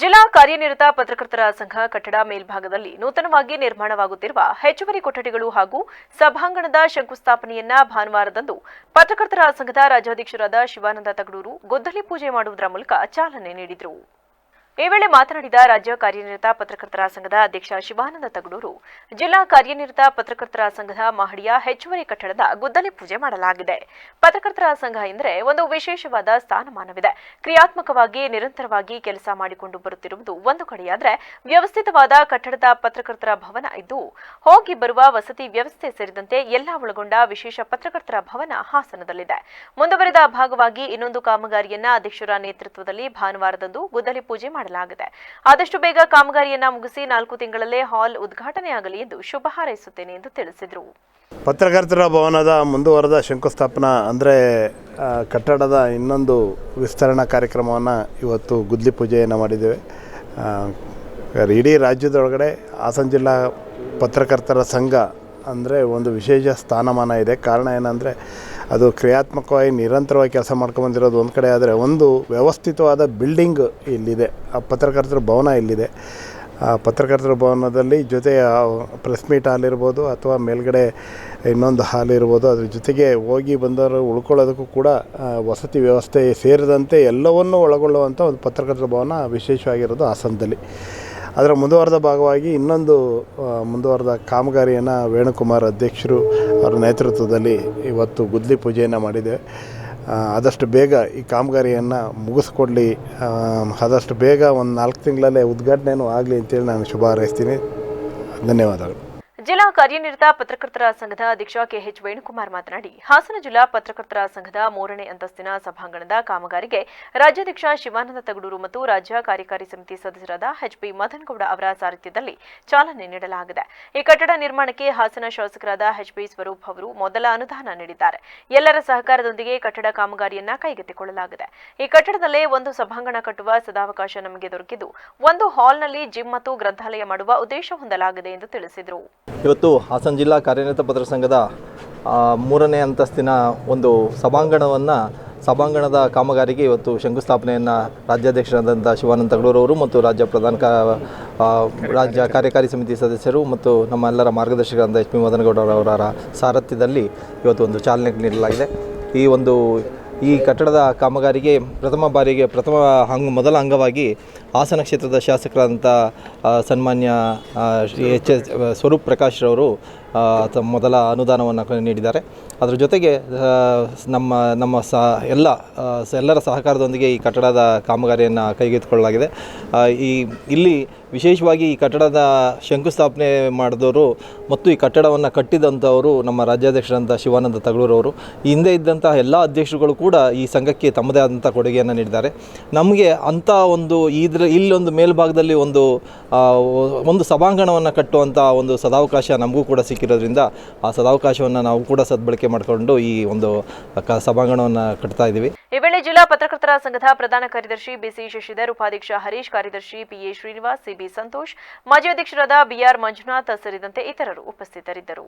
ಜಿಲ್ಲಾ ಕಾರ್ಯನಿರತ ಪತ್ರಕರ್ತರ ಸಂಘ ಕಟ್ಟಡ ಮೇಲ್ಭಾಗದಲ್ಲಿ ನೂತನವಾಗಿ ನಿರ್ಮಾಣವಾಗುತ್ತಿರುವ ಹೆಚ್ಚುವರಿ ಕೊಠಡಿಗಳು ಹಾಗೂ ಸಭಾಂಗಣದ ಶಂಕುಸ್ಥಾಪನೆಯನ್ನ ಭಾನುವಾರದಂದು ಪತ್ರಕರ್ತರ ಸಂಘದ ರಾಜ್ಯಾಧ್ಯಕ್ಷರಾದ ಶಿವಾನಂದ ತಗಡೂರು, ಗೊದ್ದಲಿ ಪೂಜೆ ಮಾಡುವುದರ ಮೂಲಕ ಚಾಲನೆ ನೀಡಿದರು. ಈ ವೇಳೆ ಮಾತನಾಡಿದ ರಾಜ್ಯ ಕಾರ್ಯನಿರತ ಪತ್ರಕರ್ತರ ಸಂಘದ ಅಧ್ಯಕ್ಷ ಶಿವಾನಂದ ತಗಡೂರು, ಜಿಲ್ಲಾ ಕಾರ್ಯನಿರತ ಪತ್ರಕರ್ತರ ಸಂಘದ ಮಹಡಿಯ ಹೆಚ್ಚುವರಿ ಕಟ್ಟಡದ ಗುದ್ದಲಿ ಪೂಜೆ ಮಾಡಲಾಗಿದೆ. ಪತ್ರಕರ್ತರ ಸಂಘ ಎಂದರೆ ಒಂದು ವಿಶೇಷವಾದ ಸ್ಥಾನಮಾನವಿದೆ. ಕ್ರಿಯಾತ್ಮಕವಾಗಿ, ನಿರಂತರವಾಗಿ ಕೆಲಸ ಮಾಡಿಕೊಂಡು ಬರುತ್ತಿರುವುದು ಒಂದು ಕಡೆಯಾದರೆ ವ್ಯವಸ್ಥಿತವಾದ ಕಟ್ಟಡದ ಪತ್ರಕರ್ತರ ಭವನ ಇದ್ದು, ಹೋಗಿ ಬರುವ ವಸತಿ ವ್ಯವಸ್ಥೆ ಸೇರಿದಂತೆ ಎಲ್ಲ ಒಳಗೊಂಡ ವಿಶೇಷ ಪತ್ರಕರ್ತರ ಭವನ ಹಾಸನದಲ್ಲಿದೆ. ಮುಂದುವರೆದ ಭಾಗವಾಗಿ ಇನ್ನೊಂದು ಕಾಮಗಾರಿಯನ್ನ ಅಧ್ಯಕ್ಷರ ನೇತೃತ್ವದಲ್ಲಿ ಭಾನುವಾರದಂದು ಗುದ್ದಲಿ ಪೂಜೆ ಮಾಡಲಾಗಿದೆ. ಆದಷ್ಟು ಬೇಗ ಕಾಮಗಾರಿಯನ್ನ ಮುಗಿಸಿ ನಾಲ್ಕು ತಿಂಗಳಲ್ಲೇ ಹಾಲ್ ಉದ್ಘಾಟನೆಯಾಗಲಿ ಎಂದು ಶುಭ ಹಾರೈಸುತ್ತೇನೆ ಎಂದು ತಿಳಿಸಿದರು. ಪತ್ರಕರ್ತರ ಭವನದ ಮುಂದುವರೆದ ಶಂಕುಸ್ಥಾಪನಾ ಅಂದರೆ ಕಟ್ಟಡದ ಇನ್ನೊಂದು ವಿಸ್ತರಣಾ ಕಾರ್ಯಕ್ರಮವನ್ನು ಇವತ್ತು ಗುದ್ಲಿ ಪೂಜೆಯನ್ನು ಮಾಡಿದ್ದೇವೆ. ಇಡೀ ರಾಜ್ಯದೊಳಗಡೆ ಹಾಸನ ಜಿಲ್ಲಾ ಪತ್ರಕರ್ತರ ಸಂಘ ಅಂದರೆ ಒಂದು ವಿಶೇಷ ಸ್ಥಾನಮಾನ ಇದೆ. ಕಾರಣ ಏನಂದರೆ ಅದು ಕ್ರಿಯಾತ್ಮಕವಾಗಿ ನಿರಂತರವಾಗಿ ಕೆಲಸ ಮಾಡ್ಕೊಂಬಂದಿರೋದು ಒಂದು ಕಡೆ ಆದರೆ ಒಂದು ವ್ಯವಸ್ಥಿತವಾದ ಬಿಲ್ಡಿಂಗ್ ಇಲ್ಲಿದೆ. ಆ ಪತ್ರಕರ್ತರ ಭವನ ಇಲ್ಲಿದೆ. ಆ ಪತ್ರಕರ್ತರ ಭವನದಲ್ಲಿ ಜೊತೆ ಪ್ರೆಸ್ ಮೀಟ್ ಹಾಲ್ ಇರ್ಬೋದು ಅಥವಾ ಮೇಲ್ಗಡೆ ಇನ್ನೊಂದು ಹಾಲ್ ಇರ್ಬೋದು. ಅದ್ರ ಜೊತೆಗೆ ಹೋಗಿ ಬಂದವರು ಉಳ್ಕೊಳ್ಳೋದಕ್ಕೂ ಕೂಡ ವಸತಿ ವ್ಯವಸ್ಥೆ ಸೇರಿದಂತೆ ಎಲ್ಲವನ್ನೂ ಒಳಗೊಳ್ಳುವಂಥ ಒಂದು ಪತ್ರಕರ್ತರ ಭವನ ವಿಶೇಷವಾಗಿರೋದು ಹಾಸನದಲ್ಲಿ. ಅದರ ಮುಂದುವರೆದ ಭಾಗವಾಗಿ ಇನ್ನೊಂದು ಮುಂದುವರೆದ ಕಾಮಗಾರಿಯನ್ನು ವೇಣುಕುಮಾರ್ ಅಧ್ಯಕ್ಷರು ಅವರ ನೇತೃತ್ವದಲ್ಲಿ ಇವತ್ತು ಗುದ್ಲಿ ಪೂಜೆಯನ್ನು ಮಾಡಿದೆ. ಆದಷ್ಟು ಬೇಗ ಈ ಕಾಮಗಾರಿಯನ್ನು ಮುಗಿಸ್ಕೊಡ್ಲಿ. ಆದಷ್ಟು ಬೇಗ ಒಂದು ನಾಲ್ಕು ತಿಂಗಳಲ್ಲೇ ಉದ್ಘಾಟನೆಯೂ ಆಗಲಿ ಅಂತೇಳಿ ನಾನು ಶುಭ ಹಾರೈಸ್ತೀನಿ. ಧನ್ಯವಾದಗಳು. ಜಿಲ್ಲಾ ಕಾರ್ಯನಿರತ ಪತ್ರಕರ್ತರ ಸಂಘದ ಅಧ್ಯಕ್ಷ ಕೆಎಚ್ ವೇಣುಕುಮಾರ್ ಮಾತನಾಡಿ, ಹಾಸನ ಜಿಲ್ಲಾ ಪತ್ರಕರ್ತರ ಸಂಘದ ಮೂರನೇ ಅಂತಸ್ತಿನ ಸಭಾಂಗಣದ ಕಾಮಗಾರಿಗೆ ರಾಜ್ಯಾಧ್ಯಕ್ಷ ಶಿವಾನಂದ ತಗಡೂರು ಮತ್ತು ರಾಜ್ಯ ಕಾರ್ಯಕಾರಿ ಸಮಿತಿ ಸದಸ್ಯರಾದ ಎಚ್ಪಿ ಮದನಗೌಡ ಅವರ ಸಾರಥ್ಯದಲ್ಲಿ ಚಾಲನೆ ನೀಡಲಾಗಿದೆ. ಈ ಕಟ್ಟಡ ನಿರ್ಮಾಣಕ್ಕೆ ಹಾಸನ ಶಾಸಕರಾದ ಎಚ್ಪಿ ಸ್ವರೂಪ್ ಅವರು ಮೊದಲ ಅನುದಾನ ನೀಡಿದ್ದಾರೆ. ಎಲ್ಲರ ಸಹಕಾರದೊಂದಿಗೆ ಕಟ್ಟಡ ಕಾಮಗಾರಿಯನ್ನ ಕೈಗೆತ್ತಿಕೊಳ್ಳಲಾಗಿದೆ. ಈ ಕಟ್ಟಡದಲ್ಲೇ ಒಂದು ಸಭಾಂಗಣ ಕಟ್ಟುವ ಸದಾವಕಾಶ ನಮಗೆ ದೊರಕಿದ್ದು, ಒಂದು ಹಾಲ್ನಲ್ಲಿ ಜಿಮ್ ಮತ್ತು ಗ್ರಂಥಾಲಯ ಮಾಡುವ ಉದ್ದೇಶ ಹೊಂದಲಾಗಿದೆ ಎಂದು ತಿಳಿಸಿದರು. ಇವತ್ತು ಹಾಸನ ಜಿಲ್ಲಾ ಕಾರ್ಯನಿರತ ಪತ್ರ ಸಂಘದ ಮೂರನೇ ಅಂತಸ್ತಿನ ಒಂದು ಸಭಾಂಗಣವನ್ನು, ಸಭಾಂಗಣದ ಕಾಮಗಾರಿಗೆ ಇವತ್ತು ಶಂಕುಸ್ಥಾಪನೆಯನ್ನು ರಾಜ್ಯಾಧ್ಯಕ್ಷರಾದಂಥ ಶಿವಾನಂದ ತಗಡೂರವರು ಮತ್ತು ರಾಜ್ಯ ಪ್ರಧಾನ ರಾಜ್ಯ ಕಾರ್ಯಕಾರಿ ಸಮಿತಿ ಸದಸ್ಯರು ಮತ್ತು ನಮ್ಮ ಎಲ್ಲರ ಮಾರ್ಗದರ್ಶಕರಾದ ಎಚ್ ಪಿ ಮದನಗೌಡರವರ ಸಾರಥ್ಯದಲ್ಲಿ ಇವತ್ತು ಒಂದು ಚಾಲನೆ ನೀಡಲಾಗಿದೆ. ಈ ಒಂದು ಈ ಕಟ್ಟಡದ ಕಾಮಗಾರಿಗೆ ಪ್ರಥಮ ಬಾರಿಗೆ ಪ್ರಥಮ ಹಂಗ್, ಮೊದಲ ಅಂಗವಾಗಿ ಹಾಸನ ಕ್ಷೇತ್ರದ ಶಾಸಕರಾದಂಥ ಸನ್ಮಾನ್ಯ ಎಚ್ ಎಸ್ ಸ್ವರೂಪ್ ಪ್ರಕಾಶ್ ರವರು ತಮ್ಮ ಮೊದಲ ಅನುದಾನವನ್ನು ನೀಡಿದ್ದಾರೆ. ಅದರ ಜೊತೆಗೆ ನಮ್ಮ ನಮ್ಮ ಸ ಎಲ್ಲ ಎಲ್ಲರ ಸಹಕಾರದೊಂದಿಗೆ ಈ ಕಟ್ಟಡದ ಕಾಮಗಾರಿಯನ್ನು ಕೈಗೆತ್ತಿಕೊಳ್ಳಲಾಗಿದೆ. ಈ, ಇಲ್ಲಿ ವಿಶೇಷವಾಗಿ ಈ ಕಟ್ಟಡದ ಶಂಕುಸ್ಥಾಪನೆ ಮಾಡಿದವರು ಮತ್ತು ಈ ಕಟ್ಟಡವನ್ನು ಕಟ್ಟಿದಂಥವರು ನಮ್ಮ ರಾಜ್ಯಾಧ್ಯಕ್ಷರಂಥ ಶಿವಾನಂದ ತಗಳೂರವರು. ಹಿಂದೆ ಇದ್ದಂತಹ ಎಲ್ಲ ಅಧ್ಯಕ್ಷರುಗಳು ಕೂಡ ಈ ಸಂಘಕ್ಕೆ ತಮ್ಮದೇ ಆದಂಥ ಕೊಡುಗೆಯನ್ನು ನೀಡಿದ್ದಾರೆ. ನಮಗೆ ಅಂಥ ಒಂದು ಇದ್ರ ಇಲ್ಲೊಂದು ಮೇಲ್ಭಾಗದಲ್ಲಿ ಒಂದು ಒಂದು ಸಭಾಂಗಣವನ್ನು ಕಟ್ಟುವಂಥ ಒಂದು ಸದಾವಕಾಶ ನಮಗೂ ಕೂಡ ಸಿಕ್ಕಿರೋದ್ರಿಂದ ಆ ಸದಾವಕಾಶವನ್ನು ನಾವು ಕೂಡ ಸದ್ಬಳಕೆ ಮಾಡಿಕೊಂಡು ಈ ಒಂದು ಸಭಾಂಗಣವನ್ನು ಕಟ್ತಾ ಇದ್ದೀವಿ. ಈ ವೇಳೆ ಜಿಲ್ಲಾ ಪತ್ರಕರ್ತರ ಸಂಘದ ಪ್ರಧಾನ ಕಾರ್ಯದರ್ಶಿ ಬಿಸಿ ಶಶಿಧರ್, ಉಪಾಧ್ಯಕ್ಷ ಹರೀಶ್, ಕಾರ್ಯದರ್ಶಿ ಪಿಎ ಶ್ರೀನಿವಾಸ್ ಸಿಬಿ ಸಂತೋಷ್, ಮಾಜಿ ಅಧ್ಯಕ್ಷರಾದ ಬಿಆರ್ ಮಂಜುನಾಥ್ ಸೇರಿದಂತೆ ಇತರರು ಉಪಸ್ಥಿತರಿದ್ದರು.